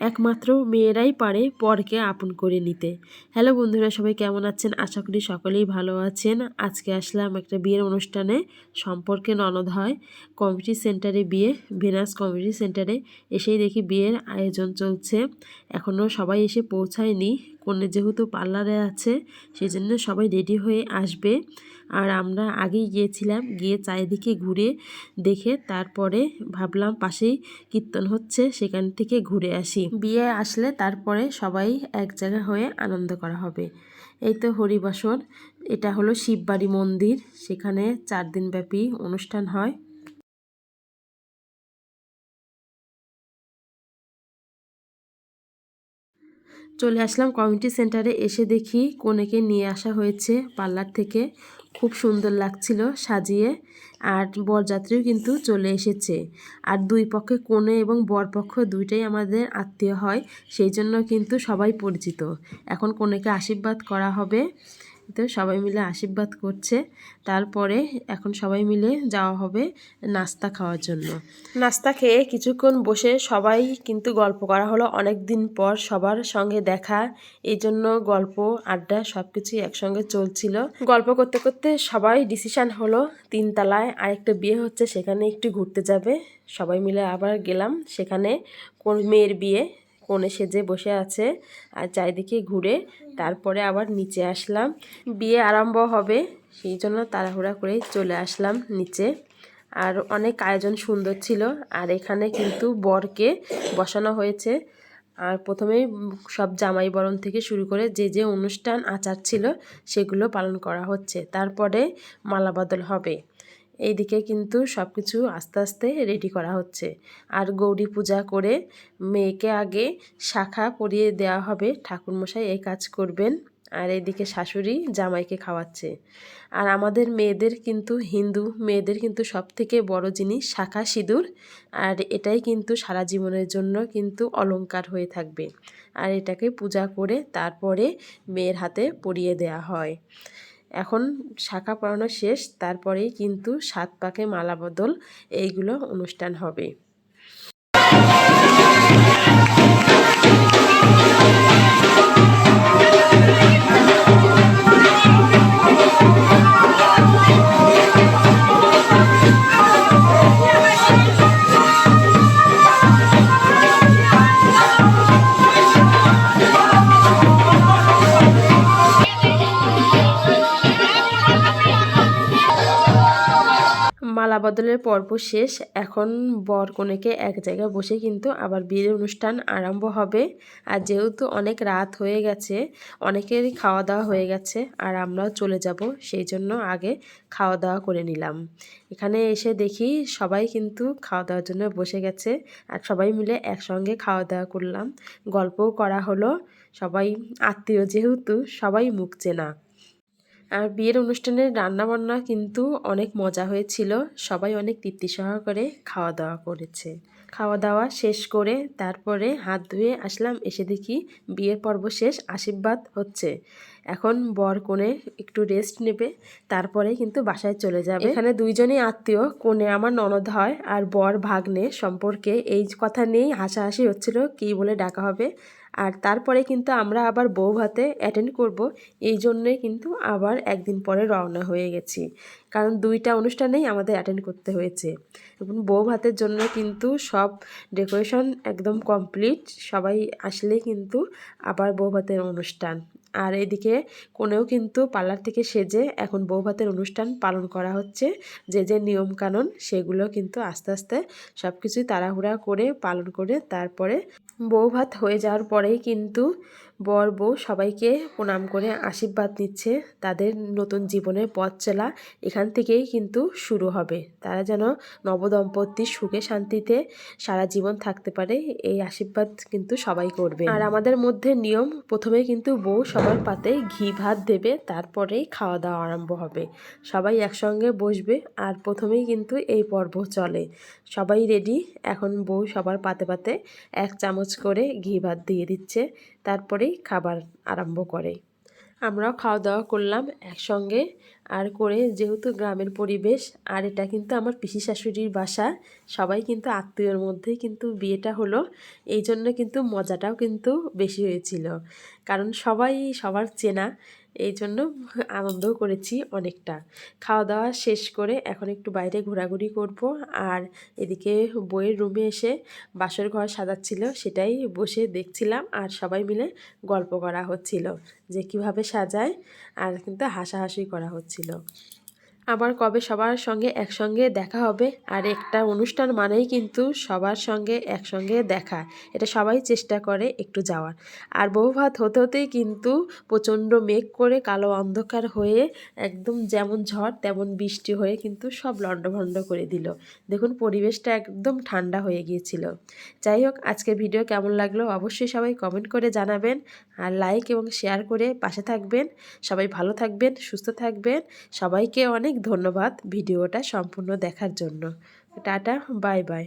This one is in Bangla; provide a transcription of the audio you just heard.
একমাত্র মেয়েরাই পারে পরকে আপন করে নিতে। হ্যালো বন্ধুরা, সবাই কেমন আছেন? আশা করি সকলেই ভালো আছেন। আজকে আসলাম একটা বিয়ের অনুষ্ঠানে, সম্পর্কে ননদ হয়। কমিউনিটি সেন্টারে বিয়ে, ভেনাস কমিউনিটি সেন্টারে এসেই দেখি বিয়ের আয়োজন চলছে। এখনও সবাই এসে পৌঁছায়নি। কনে যেহেতু পার্লারে আছে সেই জন্য সবাই রেডি হয়ে আসবে। আর আমরা আগেই গিয়েছিলাম, গিয়ে চারিদিকে ঘুরে দেখে তারপরে ভাবলাম পাশেই কীর্তন হচ্ছে, সেখান থেকে ঘুরে আসি। বিয়ে আসলে তারপরে সবাই এক জায়গা হয়ে আনন্দ করা হবে। এই তো হরিবাসর, এটা হলো শিববাড়ি মন্দির, সেখানে চার দিনব্যাপী অনুষ্ঠান হয়। চলে আসলাম কমিউনিটি সেন্টারে এসে দেখি কোনেকে নিয়ে আসা হয়েছে পার্লার থেকে। খুব সুন্দর লাগছিল সাজিয়ে। আর বরযাত্রীও কিন্তু চলে এসেছে। আর দুই পক্ষে কনে এবং বরপক্ষ দুইটাই আমাদের আত্মীয় হয়, সেই জন্য কিন্তু সবাই পরিচিত। এখন কোনেকে আশীর্বাদ করা হবে। তো সবাই মিলে আশীর্বাদ করছে। তারপরে এখন সবাই মিলে যাওয়া হবে নাস্তা খাওয়ার জন্য। নাস্তা খেয়ে কিছুক্ষণ বসে সবাই কিন্তু গল্প করা হলো। অনেক দিন পর সবার সঙ্গে দেখা, এই জন্য গল্প, আড্ডা সব কিছুই একসঙ্গে চলছিল। গল্প করতে করতে সবাই ডিসিশান হলো তিনতলায় আরেকটা বিয়ে হচ্ছে, সেখানে একটু ঘুরতে যাবে। সবাই মিলে আবার গেলাম, সেখানে কোন মেয়ের বিয়ে কোণে সেজে বসে আছে আর চারিদিকে ঘুরে তারপরে আবার নিচে আসলাম। বিয়ে আরম্ভ হবে, সেই জন্য তাড়াহুড়া করে চলে আসলাম নিচে। আর অনেক আয়োজন সুন্দর ছিল, আর এখানে কিন্তু বরকে বসানো হয়েছে। আর প্রথমেই সব জামাই বরণ থেকে শুরু করে যে যে অনুষ্ঠান আচার ছিল সেগুলো পালন করা হচ্ছে। তারপরে মালাবদল হবে। এইদিকে কিন্তু সব কিছু আস্তে আস্তে রেডি করা হচ্ছে। আর গৌরী পূজা করে মেয়েকে আগে শাখা পরিয়ে দেওয়া হবে। ঠাকুরমশাই এই কাজ করবেন। আর এদিকে শাশুড়ি জামাইকে খাওয়াচ্ছে। আর আমাদের মেয়েদের কিন্তু, হিন্দু মেয়েদের কিন্তু সব থেকে বড় জিনিস শাখা সিঁদুর। আর এটাই কিন্তু সারা জীবনের জন্য কিন্তু অলংকার হয়ে থাকবে। আর এটাকে পূজা করে তারপরে মেয়ের হাতে পরিয়ে দেয়া হয়। এখন শাখা পরানো শেষ তারপরেই কিন্তু সাত পাকে মালা বদল এইগুলো অনুষ্ঠান হবে। মালা বদলের পর্ব শেষ। এখন বর কনেকে এক জায়গায় বসে কিন্তু আবার বিয়ের অনুষ্ঠান আরম্ভ হবে। আর যেহেতু অনেক রাত হয়ে গেছে অনেকেরই খাওয়া দাওয়া হয়ে গেছে আর আমরাও চলে যাব, সেই জন্য আগে খাওয়া দাওয়া করে নিলাম। এখানে এসে দেখি সবাই কিন্তু খাওয়া দাওয়ার জন্য বসে গেছে আর সবাই মিলে একসঙ্গে খাওয়া দাওয়া করলাম। গল্পও করা হলো। সবাই আত্মীয় যেহেতু, সবাই মুখ চেনা। আর বিয়ের অনুষ্ঠানের রান্নাবান্না কিন্তু অনেক মজা হয়েছিল। সবাই অনেক তৃপ্তি সহকারে খাওয়া দাওয়া করেছে। খাওয়া দাওয়া শেষ করে তারপরে হাত ধুয়ে আসলাম, এসে দেখি বিয়ের পর্ব শেষ, আশীর্বাদ হচ্ছে। এখন বর কোণে একটু রেস্ট নেবে, তারপরে কিন্তু বাসায় চলে যাবে। এখানে দুইজনই আত্মীয়, কোণে আমার ননদ হয় আর বর ভাগ্নে। সম্পর্কে এই কথা নিয়েই হাসাহাসি হচ্ছিল, কী বলে ডাকা হবে? আর তারপরে কিন্তু আমরা আবার বউ ভাতে অ্যাটেন্ড করব। এই জন্যে কিন্তু আবার একদিন পরে রওনা হয়ে গেছি। কারণ দুইটা অনুষ্ঠানেই আমাদের অ্যাটেন্ড করতে হয়েছে। এবং বউ ভাতের জন্য কিন্তু সব ডেকোরেশন একদম কমপ্লিট সবাই আসলে কিন্তু আবার বউ ভাতের অনুষ্ঠান। আর এদিকে কোনেও কিন্তু পার্লার থেকে সেজে এখন বউ ভাতের অনুষ্ঠান পালন করা হচ্ছে। যে যে নিয়মকানুন সেগুলো কিন্তু আস্তে আস্তে সব কিছুই তাড়াহুড়া করে পালন করে তারপরে বউ ভাত হয়ে যাওয়ার পরেই কিন্তু বর, বউ সবাইকে প্রণাম করে আশীর্বাদ নিচ্ছে তাদের নতুন জীবনের পথ চলা এখান থেকেই কিন্তু শুরু হবে। তারা যেন নবদম্পতি সুখে শান্তিতে সারা জীবন থাকতে পারে, এই আশীর্বাদ কিন্তু সবাই করবে। আর আমাদের মধ্যে নিয়ম, প্রথমে কিন্তু বউ সবার পাতে ঘি ভাত দেবে তারপরেই খাওয়া দাওয়া আরম্ভ হবে। সবাই একসঙ্গে বসবে আর প্রথমেই কিন্তু এই পর্ব চলে। সবাই রেডি এখন বউ সবার পাতে পাতে এক চামচ করে ঘি ভাত দিয়ে দিচ্ছে। তারপরেই খাবার আরম্ভ করে। আমরাও খাওয়া দাওয়া করলাম একসঙ্গে। আর করে যেহেতু গ্রামের পরিবেশ, আর এটা কিন্তু আমার পিসি শাশুড়ির বাসা, সবাই কিন্তু আত্মীয়র মধ্যে কিন্তু বিয়েটা হলো। এই জন্য কিন্তু মজাটাও কিন্তু বেশি হয়েছিল। কারণ সবাই সবার চেনা। এই জন্য আনন্দ করেছি অনেকটা। খাওয়া দাওয়া শেষ করে এখন একটু বাইরে ঘোরাঘুরি করব আর এদিকে বইয়ের রুমে এসে বাসর ঘর সাজাচ্ছিল সেটাই বসে দেখছিলাম আর সবাই মিলে গল্প করা হচ্ছিল যে কীভাবে সাজায় আর কিন্তু হাসাহাসি করা হচ্ছিল। আবার কবে সবার সঙ্গে একসঙ্গে দেখা হবে? আর একটা অনুষ্ঠান মানেই কিন্তু সবার সঙ্গে একসঙ্গে দেখা। এটা সবাই চেষ্টা করে একটু যাওয়ার। আর বউ ভাত হতে হতেই কিন্তু প্রচণ্ড মেঘ করে কালো অন্ধকার হয়ে একদম যেমন ঝড় তেমন বৃষ্টি হয়ে কিন্তু সব লণ্ডভণ্ড করে দিল। দেখুন, পরিবেশটা একদম ঠান্ডা হয়ে গিয়েছিল। যাই হোক আজকে ভিডিও কেমন লাগল অবশ্যই সবাই কমেন্ট করে জানাবেন আর লাইক এবং শেয়ার করে পাশে থাকবেন। সবাই ভালো থাকবেন, সুস্থ থাকবেন। সবাইকে অনেক ধন্যবাদ ভিডিওটা সম্পূর্ণ দেখার জন্য। Tata bye bye.